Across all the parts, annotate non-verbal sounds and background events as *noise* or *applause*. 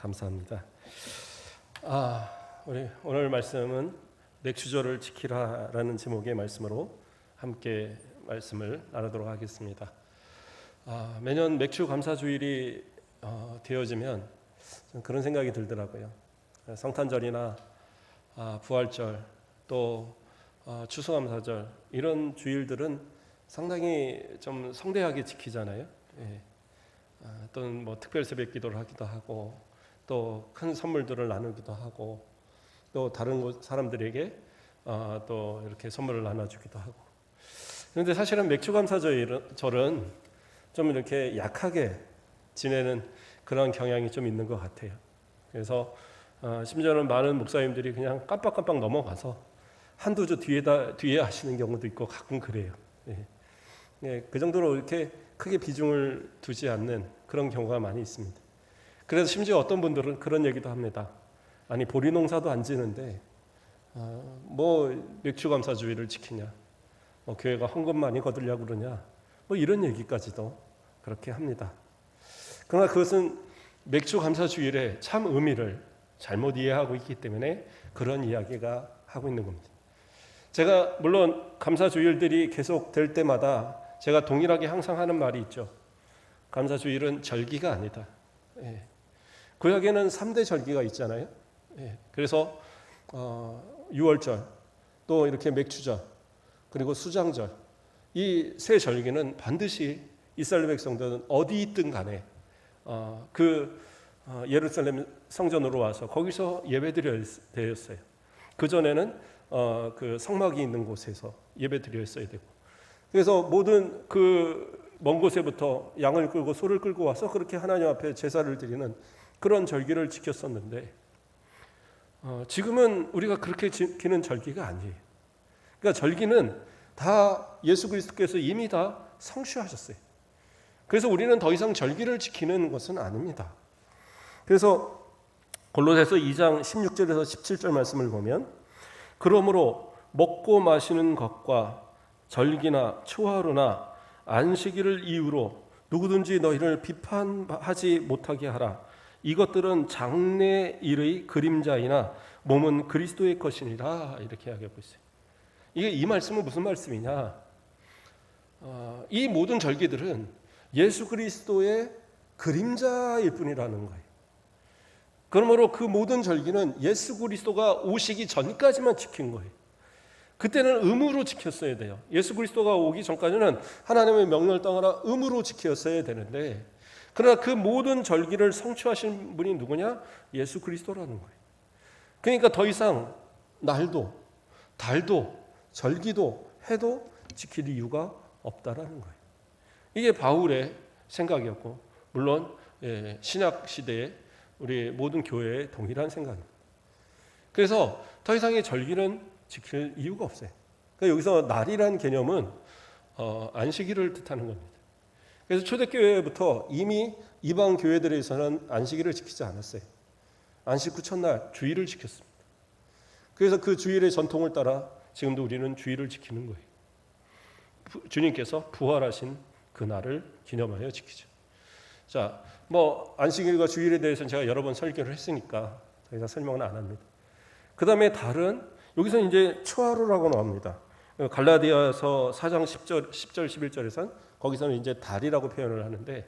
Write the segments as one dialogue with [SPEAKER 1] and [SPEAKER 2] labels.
[SPEAKER 1] 감사합니다. 아, 우리 오늘 말씀은 맥주절을 지키라라는 제목의 말씀으로 함께 말씀을 나누도록 하겠습니다. 아, 매년 맥주 감사 주일이 어, 되어지면 좀 그런 생각이 들더라고요. 성탄절이나 아, 부활절 또 어, 추수감사절 이런 주일들은 상당히 좀 성대하게 지키잖아요. 예. 아, 또는 뭐 특별 새벽 기도를 하기도 하고 또 큰 선물들을 나누기도 하고 또 다른 곳 사람들에게 어, 또 이렇게 선물을 나눠주기도 하고 그런데 사실은 맥주감사절은 좀 이렇게 약하게 지내는 그런 경향이 좀 있는 것 같아요. 그래서 어, 심지어는 많은 목사님들이 그냥 깜빡깜빡 넘어가서 한두 주 뒤에다 뒤에 하시는 경우도 있고 가끔 그래요. 예. 예, 그 정도로 이렇게 크게 비중을 두지 않는 그런 경우가 많이 있습니다. 그래서 심지어 어떤 분들은 그런 얘기도 합니다. 아니 보리 농사도 안 지는데 어, 뭐 맥주 감사주의를 지키냐, 뭐 교회가 헌금 많이 거들려고 그러냐, 뭐 이런 얘기까지도 그렇게 합니다. 그러나 그것은 맥주 감사주일의 참 의미를 잘못 이해하고 있기 때문에 그런 이야기가 하고 있는 겁니다. 제가 물론 감사주일들이 계속 될 때마다 제가 동일하게 항상 하는 말이 있죠. 감사주일은 절기가 아니다. 예. 구약에는 3대 절기가 있잖아요. 예. 그래서 어, 6월절, 또 이렇게 맥주절, 그리고 수장절 이 세 절기는 반드시 이스라엘 백성들은 어디 있든 간에 어, 그 어, 예루살렘 성전으로 와서 거기서 예배드려야 되었어요. 그 전에는 어, 그 성막이 있는 곳에서 예배드렸어야 되고 그래서 모든 그 먼 곳에부터 양을 끌고 소를 끌고 와서 그렇게 하나님 앞에 제사를 드리는 그런 절기를 지켰었는데 어, 지금은 우리가 그렇게 지키는 절기가 아니에요. 그러니까 절기는 다 예수 그리스도께서 이미 다 성취하셨어요. 그래서 우리는 더 이상 절기를 지키는 것은 아닙니다. 그래서 골로새서 2장 16절에서 17절 말씀을 보면 그러므로 먹고 마시는 것과 절기나 초하루나 안식일을 이유로 누구든지 너희를 비판하지 못하게 하라. 이것들은 장래 일의 그림자이나 몸은 그리스도의 것이니라 이렇게 이야기하고 있어요. 이게 이 말씀은 무슨 말씀이냐? 어, 이 모든 절기들은 예수 그리스도의 그림자일 뿐이라는 거예요. 그러므로 그 모든 절기는 예수 그리스도가 오시기 전까지만 지킨 거예요. 그때는 의무로 지켰어야 돼요. 예수 그리스도가 오기 전까지는 하나님의 명령을 따라 의무로 지켰어야 되는데 그러나 그 모든 절기를 성취하신 분이 누구냐? 예수 그리스도라는 거예요. 그러니까 더 이상 날도 달도 절기도 해도 지킬 이유가 없다라는 거예요. 이게 바울의 생각이었고 물론 예, 신약 시대에 우리 모든 교회의 동일한 생각입니다. 그래서 더 이상의 절기는 지킬 이유가 없어요. 그러니까 여기서 날이란 개념은 어, 안식일을 뜻하는 겁니다. 그래서 초대교회부터 이미 이방 교회들에서는 안식일을 지키지 않았어요. 안식 후 첫날 주일을 지켰습니다. 그래서 그 주일의 전통을 따라 지금도 우리는 주일을 지키는 거예요. 주님께서 부활하신 그 날을 기념하여 지키죠. 자, 뭐 안식일과 주일에 대해서는 제가 여러 번 설교를 했으니까 더 이상 설명은 안 합니다. 그 다음에 달은 여기서 이제 초하루라고 나옵니다. 갈라디아서 4장 10절, 10절 11절에선 거기서는 이제 달이라고 표현을 하는데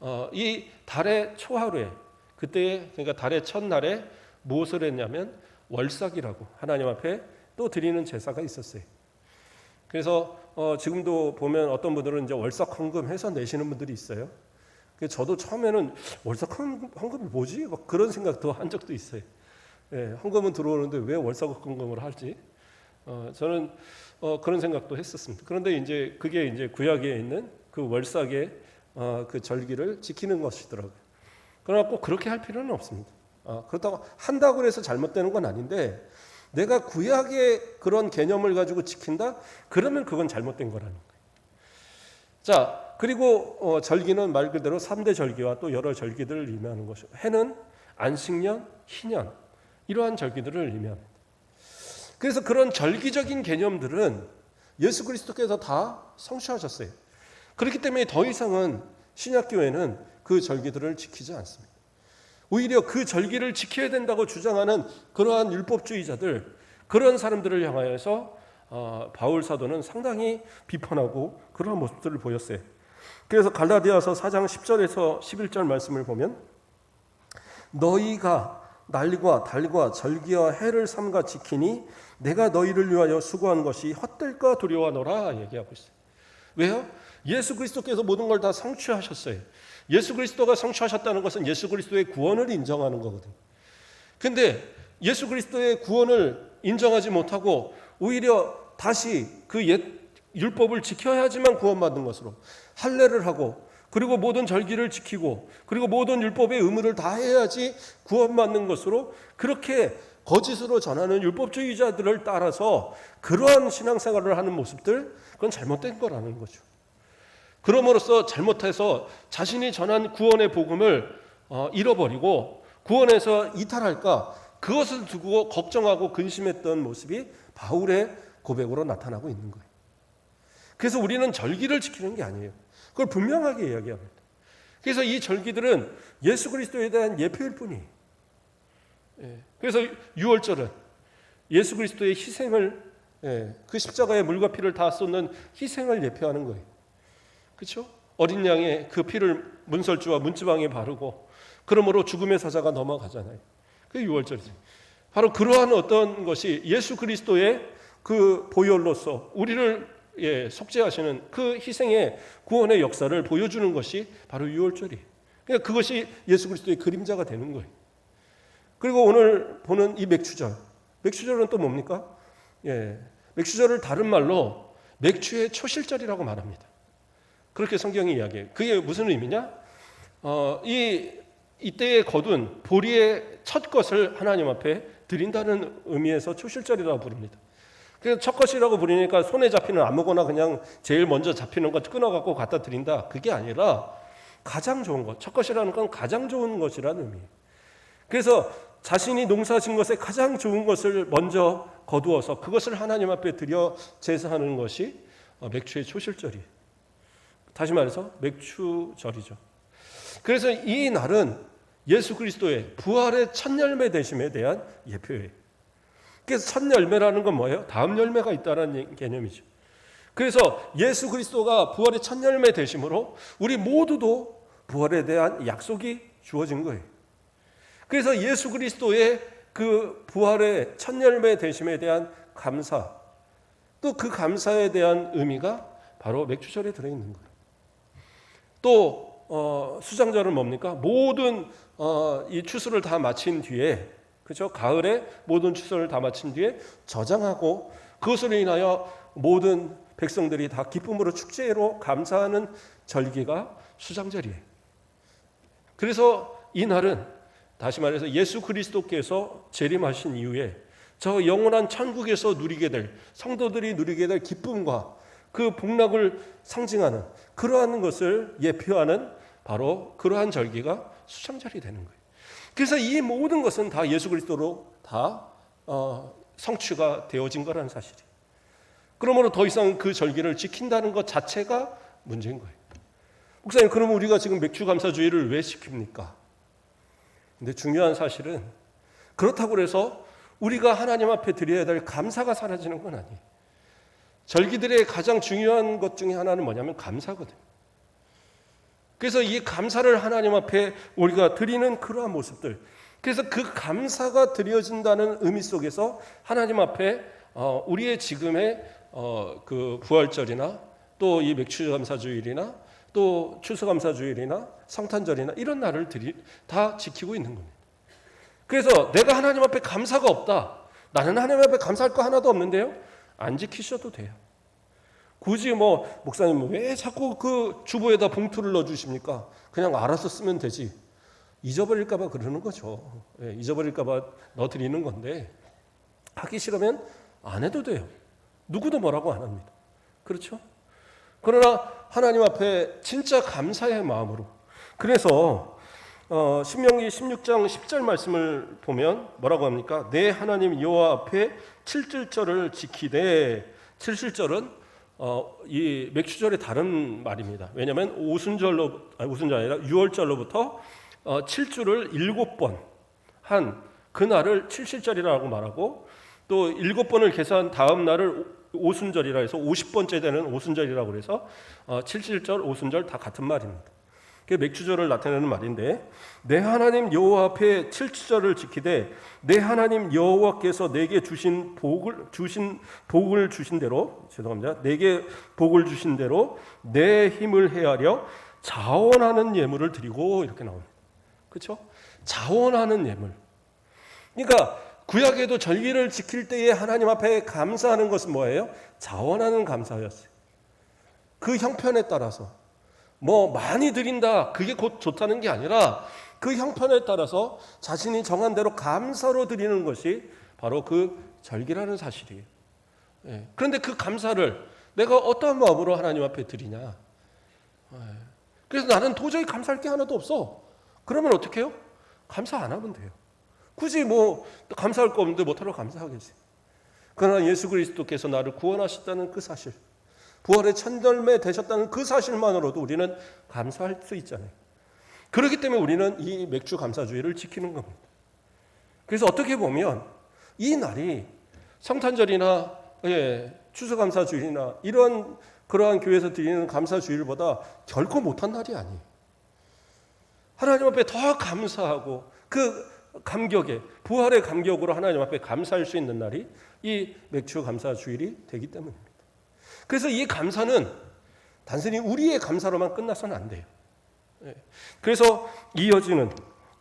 [SPEAKER 1] 어, 이 달의 초하루에 그때 그러니까 달의 첫날에 무엇을 했냐면 월삭이라고 하나님 앞에 또 드리는 제사가 있었어요. 그래서 어, 지금도 보면 어떤 분들은 이제 월삭 헌금 해서 내시는 분들이 있어요. 저도 처음에는 월삭 헌금이 뭐지? 막 그런 생각도 한 적도 있어요. 예, 헌금은 들어오는데 왜 월삭 헌금을 할지? 어, 저는 어, 그런 생각도 했었습니다. 그런데 이제 그게 이제 구약에 있는 그 월삭의 어, 그 절기를 지키는 것이더라고요. 그러나 꼭 그렇게 할 필요는 없습니다. 어, 그렇다고 한다고 해서 잘못되는 건 아닌데 내가 구약의 그런 개념을 가지고 지킨다? 그러면 그건 잘못된 거라는 거예요. 자, 그리고 어, 절기는 말 그대로 3대 절기와 또 여러 절기들을 의미하는 것이고 해는 안식년, 희년 이러한 절기들을 의미합니다. 그래서 그런 절기적인 개념들은 예수 그리스도께서 다 성취하셨어요. 그렇기 때문에 더 이상은 신약 교회는 그 절기들을 지키지 않습니다. 오히려 그 절기를 지켜야 된다고 주장하는 그러한 율법주의자들 그런 사람들을 향하여서 어, 바울 사도는 상당히 비판하고 그러한 모습들을 보였어요. 그래서 갈라디아서 4장 10절에서 11절 말씀을 보면 너희가 날과 달과 절기와 해를 삼가 지키니 내가 너희를 위하여 수고한 것이 헛될까 두려워하노라 얘기하고 있어요. 왜요? 예수 그리스도께서 모든 걸 다 성취하셨어요. 예수 그리스도가 성취하셨다는 것은 예수 그리스도의 구원을 인정하는 거거든요. 근데 예수 그리스도의 구원을 인정하지 못하고 오히려 다시 그 옛 율법을 지켜야지만 구원받는 것으로 할례를 하고 그리고 모든 절기를 지키고 그리고 모든 율법의 의무를 다 해야지 구원받는 것으로 그렇게 거짓으로 전하는 율법주의자들을 따라서 그러한 신앙생활을 하는 모습들 그건 잘못된 거라는 거죠. 그럼으로써 잘못해서 자신이 전한 구원의 복음을 어, 잃어버리고 구원에서 이탈할까 그것을 두고 걱정하고 근심했던 모습이 바울의 고백으로 나타나고 있는 거예요. 그래서 우리는 절기를 지키는 게 아니에요. 그걸 분명하게 이야기합니다. 그래서 이 절기들은 예수 그리스도에 대한 예표일 뿐이에요. 예. 그래서 유월절은 예수 그리스도의 희생을 예, 그 십자가의 물과 피를 다 쏟는 희생을 예표하는 거예요. 그렇죠? 어린 양의 그 피를 문설주와 문지방에 바르고 그러므로 죽음의 사자가 넘어가잖아요. 그게 유월절이지. 바로 그러한 어떤 것이 예수 그리스도의 그 보혈로서 우리를 예, 속죄하시는 그 희생의 구원의 역사를 보여주는 것이 바로 유월절이에요. 그러니까 그것이 예수 그리스도의 그림자가 되는 거예요. 그리고 오늘 보는 이 맥추절. 맥추절은 또 뭡니까? 예. 맥추절을 다른 말로 맥추의 초실절이라고 말합니다. 그렇게 성경이 이야기해요. 그게 무슨 의미냐? 어, 이 이때에 거둔 보리의 첫 것을 하나님 앞에 드린다는 의미에서 초실절이라고 부릅니다. 그래서 첫 것이라고 부르니까 손에 잡히는 아무거나 그냥 제일 먼저 잡히는 것 끊어갖고 갖다 드린다. 그게 아니라 가장 좋은 것. 첫 것이라는 건 가장 좋은 것이라는 의미예요. 그래서 자신이 농사진 것에 가장 좋은 것을 먼저 거두어서 그것을 하나님 앞에 드려 제사하는 것이 맥주의 초실절이에요. 다시 말해서 맥주절이죠. 그래서 이 날은 예수 그리스도의 부활의 첫 열매 되심에 대한 예표예요. 그래서 첫 열매라는 건 뭐예요? 다음 열매가 있다는 개념이죠. 그래서 예수 그리스도가 부활의 첫 열매 되심으로 우리 모두도 부활에 대한 약속이 주어진 거예요. 그래서 예수 그리스도의 그 부활의 첫 열매 되심에 대한 감사, 또 그 감사에 대한 의미가 바로 맥주절에 들어있는 거예요. 또 어, 수장절은 뭡니까? 모든 어, 이 추수를 다 마친 뒤에 그렇죠? 가을에 모든 추수를 다 마친 뒤에 저장하고 그것으로 인하여 모든 백성들이 다 기쁨으로 축제로 감사하는 절기가 수장절이에요. 그래서 이 날은 다시 말해서 예수 그리스도께서 재림하신 이후에 저 영원한 천국에서 누리게 될 성도들이 누리게 될 기쁨과 그 복락을 상징하는 그러한 것을 예표하는 바로 그러한 절기가 수장절이 되는 거예요. 그래서 이 모든 것은 다 예수 그리스도로 다 어, 성취가 되어진 거라는 사실이. 그러므로 더 이상 그 절기를 지킨다는 것 자체가 문제인 거예요. 목사님, 그럼 우리가 지금 맥주 감사주의를 왜 지킵니까? 근데 중요한 사실은 그렇다고 해서 우리가 하나님 앞에 드려야 될 감사가 사라지는 건 아니에요. 절기들의 가장 중요한 것 중에 하나는 뭐냐면 감사거든요. 그래서 이 감사를 하나님 앞에 우리가 드리는 그러한 모습들. 그래서 그 감사가 드려진다는 의미 속에서 하나님 앞에 어, 우리의 지금의 어, 그 부활절이나 또 이 맥주감사주일이나 또 추수감사주일이나 성탄절이나 이런 날을 드리, 다 지키고 있는 겁니다. 그래서 내가 하나님 앞에 감사가 없다. 나는 하나님 앞에 감사할 거 하나도 없는데요. 안 지키셔도 돼요. 굳이 뭐 목사님 왜 자꾸 그 주보에다 봉투를 넣어 주십니까? 그냥 알아서 쓰면 되지. 잊어버릴까 봐 그러는 거죠. 예, 잊어버릴까 봐 넣어 드리는 건데 하기 싫으면 안 해도 돼요. 누구도 뭐라고 안 합니다. 그렇죠? 그러나 하나님 앞에 진짜 감사의 마음으로 그래서 어, 신명기 16장 10절 말씀을 보면 뭐라고 합니까? 내 하나님 여호와 앞에 칠칠절을 지키되 칠칠절은 어, 이 맥주절의 다른 말입니다. 왜냐하면 오순절로 아니 오순절 아니라 유월절로부터 어, 7주를 7번 한 그날을 칠실절이라고 말하고 또 7번을 계산 다음 날을 오- 오순절이라 해서 50번째 되는 오순절이라고 그래서 어, 칠실절, 오순절 다 같은 말입니다. 그게 맥주절을 나타내는 말인데 내 하나님 여호와 앞에 칠주절을 지키되 내 하나님 여호와께서 내게 주신 복을 주신 복을 주신 대로 죄송합니다. 내게 복을 주신 대로 내 힘을 헤아려 자원하는 예물을 드리고 이렇게 나옵니다. 그렇죠? 자원하는 예물. 그러니까 구약에도 절기를 지킬 때에 하나님 앞에 감사하는 것은 뭐예요? 자원하는 감사였어요. 그 형편에 따라서 뭐 많이 드린다 그게 곧 좋다는 게 아니라 그 형편에 따라서 자신이 정한 대로 감사로 드리는 것이 바로 그 절기라는 사실이에요. 예. 그런데 그 감사를 내가 어떠한 마음으로 하나님 앞에 드리냐? 예. 그래서 나는 도저히 감사할 게 하나도 없어. 그러면 어떻게 해요? 감사 안 하면 돼요. 굳이 뭐 감사할 거 없는데 못하러 감사하겠지. 그러나 예수 그리스도께서 나를 구원하셨다는 그 사실, 부활의 천절매 되셨다는 그 사실만으로도 우리는 감사할 수 있잖아요. 그렇기 때문에 우리는 이 맥주 감사주의를 지키는 겁니다. 그래서 어떻게 보면 이 날이 성탄절이나 예, 추수감사주일이나 이런 그러한 교회에서 드리는 감사주일보다 결코 못한 날이 아니에요. 하나님 앞에 더 감사하고 그 감격에 부활의 감격으로 하나님 앞에 감사할 수 있는 날이 이 맥주 감사 주일이 되기 때문입니다. 그래서 이 감사는 단순히 우리의 감사로만 끝나서는 안 돼요. 예. 그래서 이어지는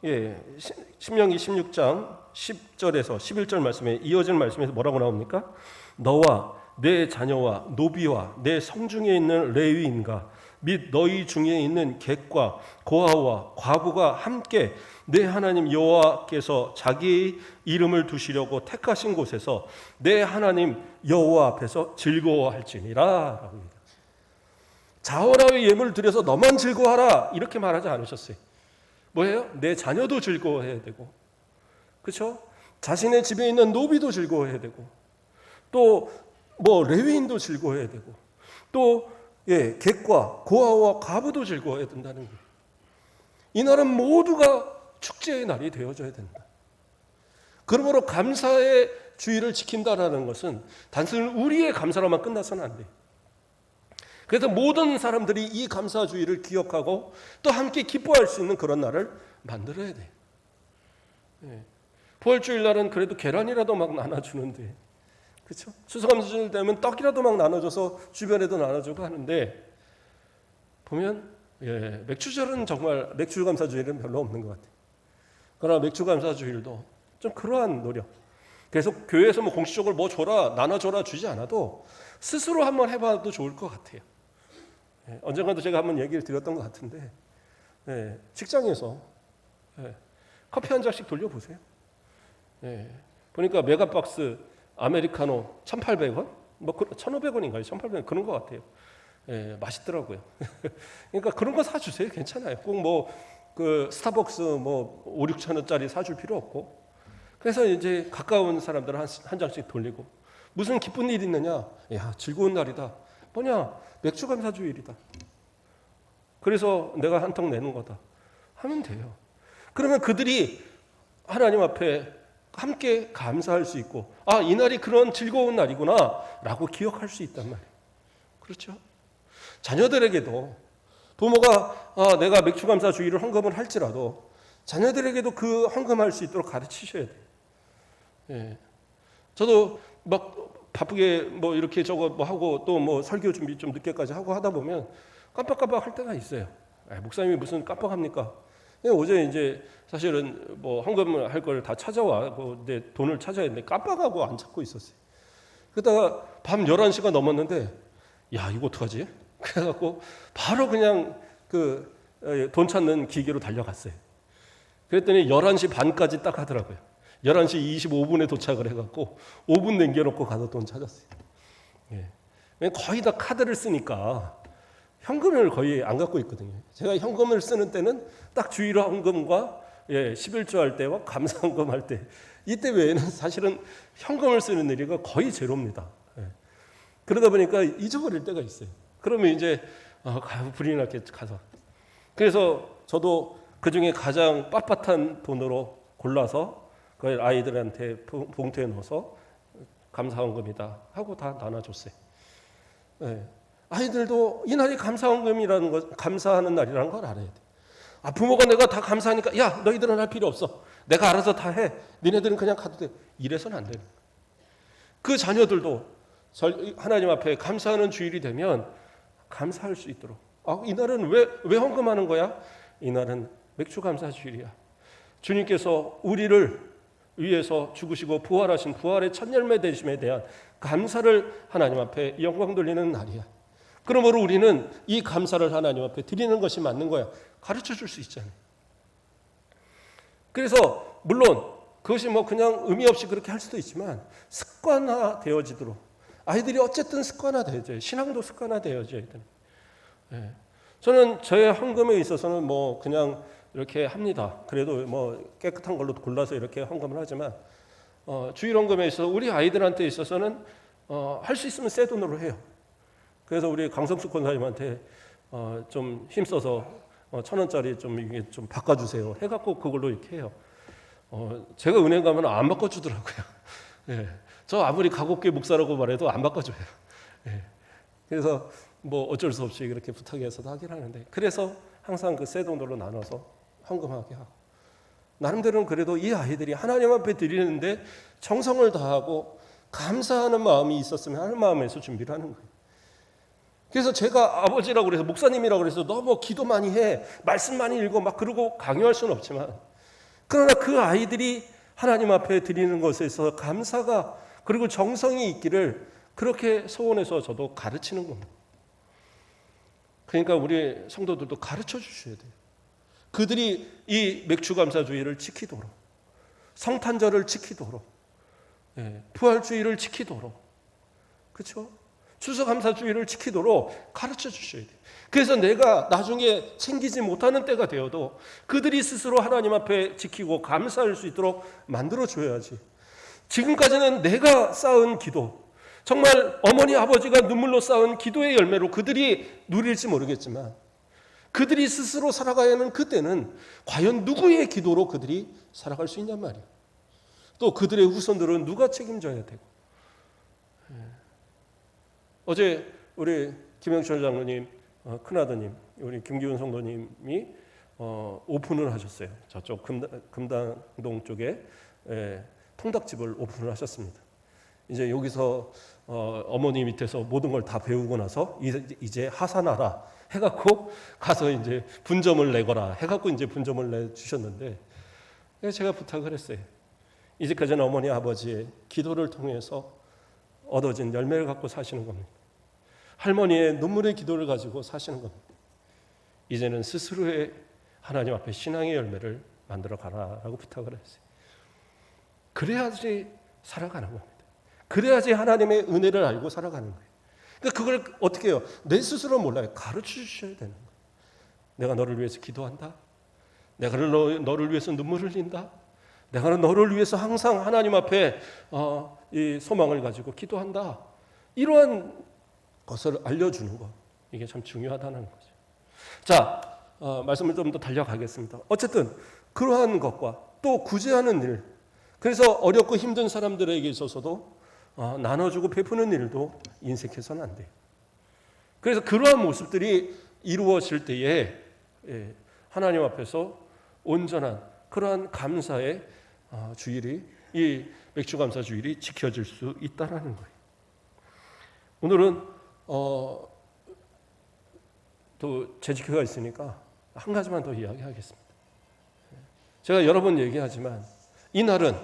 [SPEAKER 1] 예, 시- 신명기 16장 10절에서 11절 말씀에 이어지는 말씀에서 뭐라고 나옵니까? 너와 내 자녀와 노비와 내 성중에 있는 레위인과 및 너희 중에 있는 객과 고아와 과부가 함께 내 하나님 여호와께서 자기의 이름을 두시려고 택하신 곳에서 내 하나님 여호와 앞에서 즐거워할지니라 라고 합니다. 자원하여 예물을 드려서 너만 즐거워하라 이렇게 말하지 않으셨어요. 뭐예요? 내 자녀도 즐거워해야 되고, 그렇죠? 자신의 집에 있는 노비도 즐거워해야 되고, 또 뭐 레위인도 즐거워해야 되고, 또 예, 객과 고아와 과부도 즐거워해야 된다는 거예요. 이 날은 모두가 축제의 날이 되어져야 된다. 그러므로 감사의 주의를 지킨다라는 것은 단순히 우리의 감사로만 끝나서는 안 돼요. 그래서 모든 사람들이 이 감사주의를 기억하고 또 함께 기뻐할 수 있는 그런 날을 만들어야 돼. 예. 부활주일 날은 그래도 계란이라도 막 나눠주는데, 그렇죠? 추수감사주일 되면 떡이라도 막 나눠줘서 주변에도 나눠주고 하는데 보면 예, 맥주절은 정말 맥주감사주일은 별로 없는 것 같아요. 그러나 맥주감사주일도 좀 그러한 노력. 그래서 교회에서 뭐 공식적으로 뭐 줘라 나눠줘라 주지 않아도 스스로 한번 해봐도 좋을 것 같아요. 예, 언젠가도 제가 한번 얘기를 드렸던 것 같은데 예, 직장에서 예, 커피 한 잔씩 돌려보세요. 예, 보니까 메가박스 아메리카노 1,800원? 뭐 1,500원인가요? 1,800원 그런 것 같아요. 예, 맛있더라고요. *laughs* 그러니까 그런 거 사주세요. 괜찮아요. 꼭 뭐 그 스타벅스 뭐 5, 6천 원짜리 사줄 필요 없고. 그래서 이제 가까운 사람들 한, 한 장씩 돌리고 무슨 기쁜 일 있느냐? 야 즐거운 날이다. 뭐냐? 맥주 감사주일이다. 그래서 내가 한 통 내는 거다. 하면 돼요. 그러면 그들이 하나님 앞에 함께 감사할 수 있고 아 이 날이 그런 즐거운 날이구나라고 기억할 수 있단 말이에요. 그렇죠? 자녀들에게도 부모가 아, 내가 맥주 감사 주의를 헌금을 할지라도 자녀들에게도 그 헌금할 수 있도록 가르치셔야 돼요. 예. 저도 막 바쁘게 뭐 이렇게 저거 뭐 하고 또 뭐 설교 준비 좀 늦게까지 하고 하다 보면 깜빡깜빡 할 때가 있어요. 아, 목사님이 무슨 깜빡합니까? 예, 어제 이제 사실은 뭐 헌금을 할 걸 다 찾아와 내 돈을 찾아야 되는데 깜빡하고 안 찾고 있었어요. 그러다가 밤 11시가 넘었는데 야, 이거 어떡하지? *laughs* 그래갖고 바로 그냥 그 돈 찾는 기계로 달려갔어요. 그랬더니 11시 반까지 딱 하더라고요. 11시 25분에 도착을 해갖고 5분 남겨놓고 가서 돈 찾았어요. 예. 거의 다 카드를 쓰니까 현금을 거의 안 갖고 있거든요. 제가 현금을 쓰는 때는 딱 주일화 헌금과 예, 11조 할 때와 감사헌금 할 때. 이때 외에는 *laughs* 사실은 현금을 쓰는 일이 거의 제로입니다. 예. 그러다 보니까 잊어버릴 때가 있어요. 그러면 이제 어, 가- 불이 나게 가서. 그래서 저도 그 중에 가장 빳빳한 돈으로 골라서 그걸 아이들한테 봉- 봉투에 넣어서 감사원금이다 하고 다 나눠줬어요. 예. 아이들도 이 날이 감사원금이라는 것, 감사하는 날이라는 걸 알아야 돼. 아 부모가 내가 다 감사하니까 야 너희들은 할 필요 없어. 내가 알아서 다 해. 니네들은 그냥 가도 돼. 이래서는 안 되는. 그 자녀들도 절- 하나님 앞에 감사하는 주일이 되면 감사할 수 있도록. 아, 이날은 왜, 왜 헌금하는 거야? 이날은 맥주 감사 주일이야. 주님께서 우리를 위해서 죽으시고 부활하신 부활의 첫 열매 되심에 대한 감사를 하나님 앞에 영광 돌리는 날이야. 그러므로 우리는 이 감사를 하나님 앞에 드리는 것이 맞는 거야. 가르쳐 줄 수 있잖아요. 그래서 물론 그것이 뭐 그냥 의미 없이 그렇게 할 수도 있지만 습관화 되어지도록 아이들이 어쨌든 습관화 되어져요. 신앙도 습관화 되어져야 되는. 예. 저는 저의 헌금에 있어서는 뭐 그냥 이렇게 합니다. 그래도 뭐 깨끗한 걸로 골라서 이렇게 헌금을 하지만 어, 주일 헌금에 있어서 우리 아이들한테 있어서는 어, 할 수 있으면 새 돈으로 해요. 그래서 우리 강성수 권사님한테 어, 좀 힘써서 어, 천 원짜리 좀 이게 좀 바꿔주세요. 해갖고 그걸로 이렇게 해요. 어, 제가 은행 가면 안 바꿔주더라고요. *laughs* 예. 저 아무리 가곡계 목사라고 말해도 안 바꿔줘요. 예. 그래서 뭐 어쩔 수 없이 그렇게 부탁해서도 하긴 하는데 그래서 항상 그새 돈으로 나눠서 헌금하게 하고 나름대로는 그래도 이 아이들이 하나님 앞에 드리는데 정성을 다하고 감사하는 마음이 있었으면 하는 마음에서 준비를 하는 거예요. 그래서 제가 아버지라고 그래서 목사님이라고 그래서 너무 기도 많이 해 말씀 많이 읽어 막 그러고 강요할 수는 없지만 그러나 그 아이들이 하나님 앞에 드리는 것에 있어서 감사가 그리고 정성이 있기를 그렇게 소원해서 저도 가르치는 겁니다. 그러니까 우리 성도들도 가르쳐 주셔야 돼요. 그들이 이 맥주 감사주의를 지키도록 성탄절을 지키도록 예, 부활주의를 지키도록 그렇죠? 추수감사주의를 지키도록 가르쳐 주셔야 돼요. 그래서 내가 나중에 생기지 못하는 때가 되어도 그들이 스스로 하나님 앞에 지키고 감사할 수 있도록 만들어 줘야지. 지금까지는 내가 쌓은 기도, 정말 어머니 아버지가 눈물로 쌓은 기도의 열매로 그들이 누릴지 모르겠지만 그들이 스스로 살아가야 하는 그때는 과연 누구의 기도로 그들이 살아갈 수 있냔 말이에요. 또 그들의 후손들은 누가 책임져야 되고. 예. 어제 우리 김영철 장로님, 어, 큰아드님, 우리 김기훈 성도님이 어, 오픈을 하셨어요. 저쪽 금당, 금당동 쪽에 예, 통닭집을 오픈을 하셨습니다. 이제 여기서 어, 어머니 밑에서 모든 걸 다 배우고 나서 이제, 이제 하산하라 해갖고 가서 이제 분점을 내거라 해갖고 이제 분점을 내 주셨는데 제가 부탁을 했어요. 이제까지는 어머니 아버지의 기도를 통해서 얻어진 열매를 갖고 사시는 겁니다. 할머니의 눈물의 기도를 가지고 사시는 겁니다. 이제는 스스로의 하나님 앞에 신앙의 열매를 만들어 가라라고 부탁을 했어요. 그래야지 살아가는 겁니다. 그래야지 하나님의 은혜를 알고 살아가는 거예요. 그러니까 그걸 어떻게 해요? 내 스스로 몰라요. 가르쳐 주셔야 되는 거예요. 내가 너를 위해서 기도한다. 내가 너, 너를 위해서 눈물 흘린다. 내가 너를 위해서 항상 하나님 앞에 어, 이 소망을 가지고 기도한다. 이러한 것을 알려주는 것 이게 참 중요하다는 거죠. 자 어, 말씀을 좀 더 달려가겠습니다. 어쨌든 그러한 것과 또 구제하는 일, 그래서 어렵고 힘든 사람들에게 있어서도 어, 나눠주고 베푸는 일도 인색해서는 안 돼요. 그래서 그러한 모습들이 이루어질 때에 예, 하나님 앞에서 온전한 그러한 감사의 어, 주일이 이 맥주 감사 주일이 지켜질 수 있다라는 거예요. 오늘은 어, 또 재직회가 있으니까 한 가지만 더 이야기하겠습니다. 제가 여러 번 얘기하지만 이 날은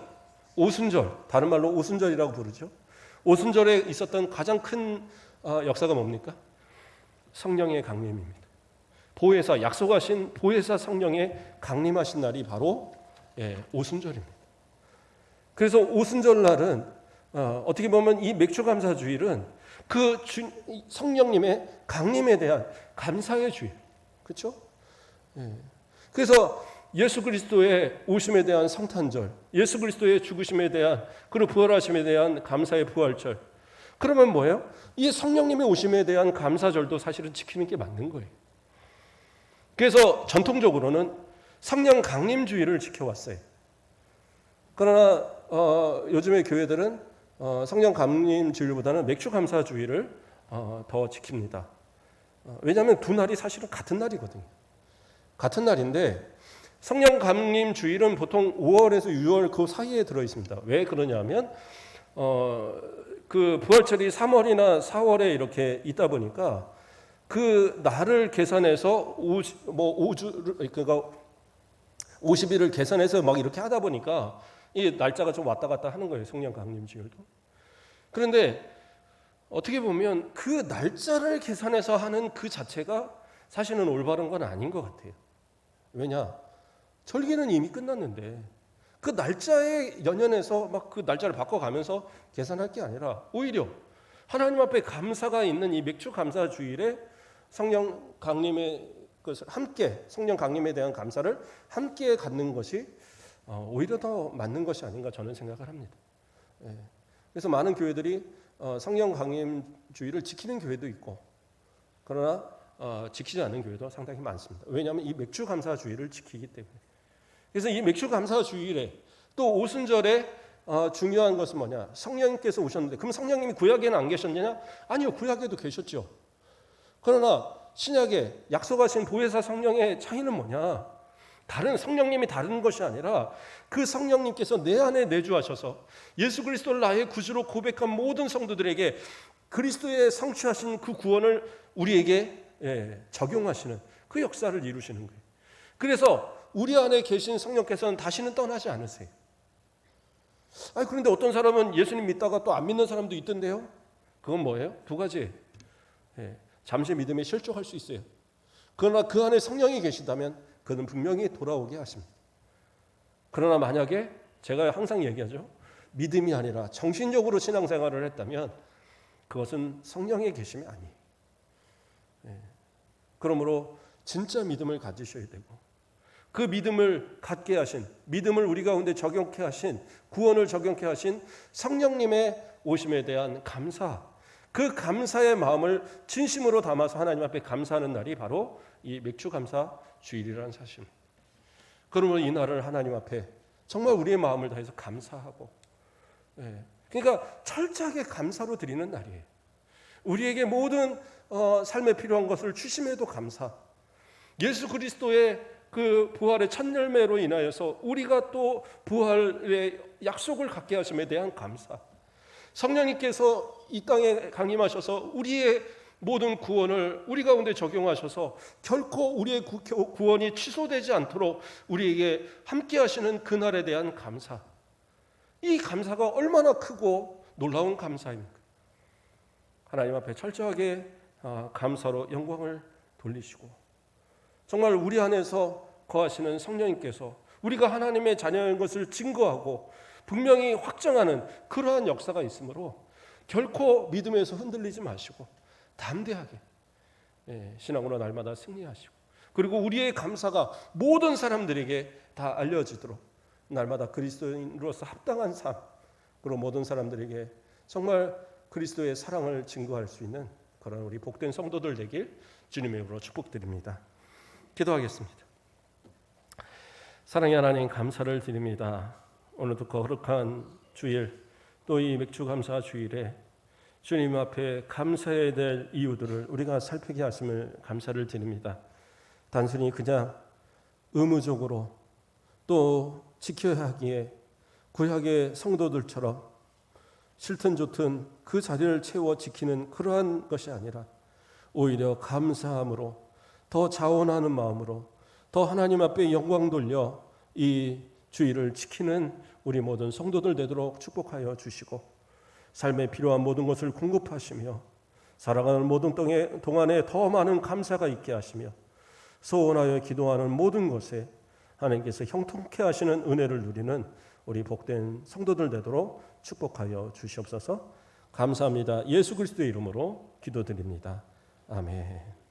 [SPEAKER 1] 오순절, 다른 말로 오순절이라고 부르죠. 오순절에 있었던 가장 큰 어, 역사가 뭡니까? 성령의 강림입니다. 보혜사 약속하신 보혜사 성령의 강림하신 날이 바로 예, 오순절입니다. 그래서 오순절 날은 어, 떻게 보면 이 맥주 감사 주일은 그 주, 성령님의 강림에 대한 감사의 주일, 그렇죠? 예. 그래서 예수 그리스도의 오심에 대한 성탄절, 예수 그리스도의 죽으심에 대한 그리고 부활하심에 대한 감사의 부활절. 그러면 뭐예요? 이 성령님의 오심에 대한 감사절도 사실은 지키는 게 맞는 거예요. 그래서 전통적으로는 성령 강림주의를 지켜왔어요. 그러나 어, 요즘의 교회들은 어, 성령 강림주의보다는 맥주 감사주의를 어, 더 지킵니다. 어, 왜냐하면 두 날이 사실은 같은 날이거든요. 같은 날인데 성령 감림 주일은 보통 5월에서 6월 그 사이에 들어 있습니다. 왜 그러냐면 어, 그 부활절이 3월이나 4월에 이렇게 있다 보니까 그 날을 계산해서 50, 뭐 5주 그러니까 50일을 계산해서 막 이렇게 하다 보니까 이 날짜가 좀 왔다 갔다 하는 거예요. 성령 강림 주일도. 그런데 어떻게 보면 그 날짜를 계산해서 하는 그 자체가 사실은 올바른 건 아닌 것 같아요. 왜냐? 절기는 이미 끝났는데 그 날짜에 연연해서 막 그 날짜를 바꿔가면서 계산할 게 아니라 오히려 하나님 앞에 감사가 있는 이 맥주 감사 주일에 성령 강림의 것을 함께 성령 강림에 대한 감사를 함께 갖는 것이 어, 오히려 더 맞는 것이 아닌가 저는 생각을 합니다. 예. 그래서 많은 교회들이 어, 성령 강림주의를 지키는 교회도 있고 그러나 어, 지키지 않는 교회도 상당히 많습니다. 왜냐하면 이 맥주 감사주의를 지키기 때문에. 그래서 이 맥주 감사주일에 또 오순절에 어, 중요한 것은 뭐냐? 성령님께서 오셨는데 그럼 성령님이 구약에는 안 계셨느냐? 아니요, 구약에도 계셨죠. 그러나 신약에 약속하신 보혜사 성령의 차이는 뭐냐? 다른 성령님이 다른 것이 아니라 그 성령님께서 내 안에 내주하셔서 예수 그리스도를 나의 구주로 고백한 모든 성도들에게 그리스도의 성취하신 그 구원을 우리에게 예, 적용하시는 그 역사를 이루시는 거예요. 그래서 우리 안에 계신 성령께서는 다시는 떠나지 않으세요. 아니 그런데 어떤 사람은 예수님 믿다가 또 안 믿는 사람도 있던데요. 그건 뭐예요? 두 가지. 예, 잠시 믿음에 실족할 수 있어요. 그러나 그 안에 성령이 계시다면 그는 분명히 돌아오게 하십니다. 그러나 만약에 제가 항상 얘기하죠. 믿음이 아니라 정신적으로 신앙생활을 했다면 그것은 성령의 계심이 아니에요. 예. 그러므로 진짜 믿음을 가지셔야 되고 그 믿음을 갖게 하신 믿음을 우리 가운데 적용케 하신 구원을 적용케 하신 성령님의 오심에 대한 감사 그 감사의 마음을 진심으로 담아서 하나님 앞에 감사하는 날이 바로 이 맥주 감사 주일이라는 사실. 그러면 이 날을 하나님 앞에 정말 우리의 마음을 다해서 감사하고, 예. 그러니까 철저하게 감사로 드리는 날이에요. 우리에게 모든 어, 삶에 필요한 것을 주심에도 감사. 예수 그리스도의 그 부활의 첫 열매로 인하여서 우리가 또 부활의 약속을 갖게 하심에 대한 감사. 성령님께서 이 땅에 강림하셔서 우리의 모든 구원을 우리 가운데 적용하셔서 결코 우리의 구원이 취소되지 않도록 우리에게 함께 하시는 그날에 대한 감사. 이 감사가 얼마나 크고 놀라운 감사입니까? 하나님 앞에 철저하게 아, 감사로 영광을 돌리시고 정말 우리 안에서 거하시는 성령님께서 우리가 하나님의 자녀인 것을 증거하고 분명히 확정하는 그러한 역사가 있으므로 결코 믿음에서 흔들리지 마시고 담대하게 예, 신앙으로 날마다 승리하시고 그리고 우리의 감사가 모든 사람들에게 다 알려지도록 날마다 그리스도인으로서 합당한 삶 그리고 모든 사람들에게 정말 그리스도의 사랑을 증거할 수 있는 그런 우리 복된 성도들 되길 주님의 이름으로 축복드립니다. 기도하겠습니다. 사랑의 하나님 감사를 드립니다. 오늘도 거룩한 주일 또 이 맥주 감사 주일에 주님 앞에 감사해야 될 이유들을 우리가 살피게 하심을 감사를 드립니다. 단순히 그냥 의무적으로 또 지켜야 하기에 구약의 성도들처럼 싫든 좋든 그 자리를 채워 지키는 그러한 것이 아니라 오히려 감사함으로 더 자원하는 마음으로 더 하나님 앞에 영광 돌려 이 주의를 지키는 우리 모든 성도들 되도록 축복하여 주시고 삶에 필요한 모든 것을 공급하시며 살아가는 모든 동에, 동안에 더 많은 감사가 있게 하시며 소원하여 기도하는 모든 것에 하나님께서 형통케 하시는 은혜를 누리는 우리 복된 성도들 되도록 축복하여 주시옵소서. 감사합니다. 예수 그리스도의 이름으로 기도드립니다. 아멘.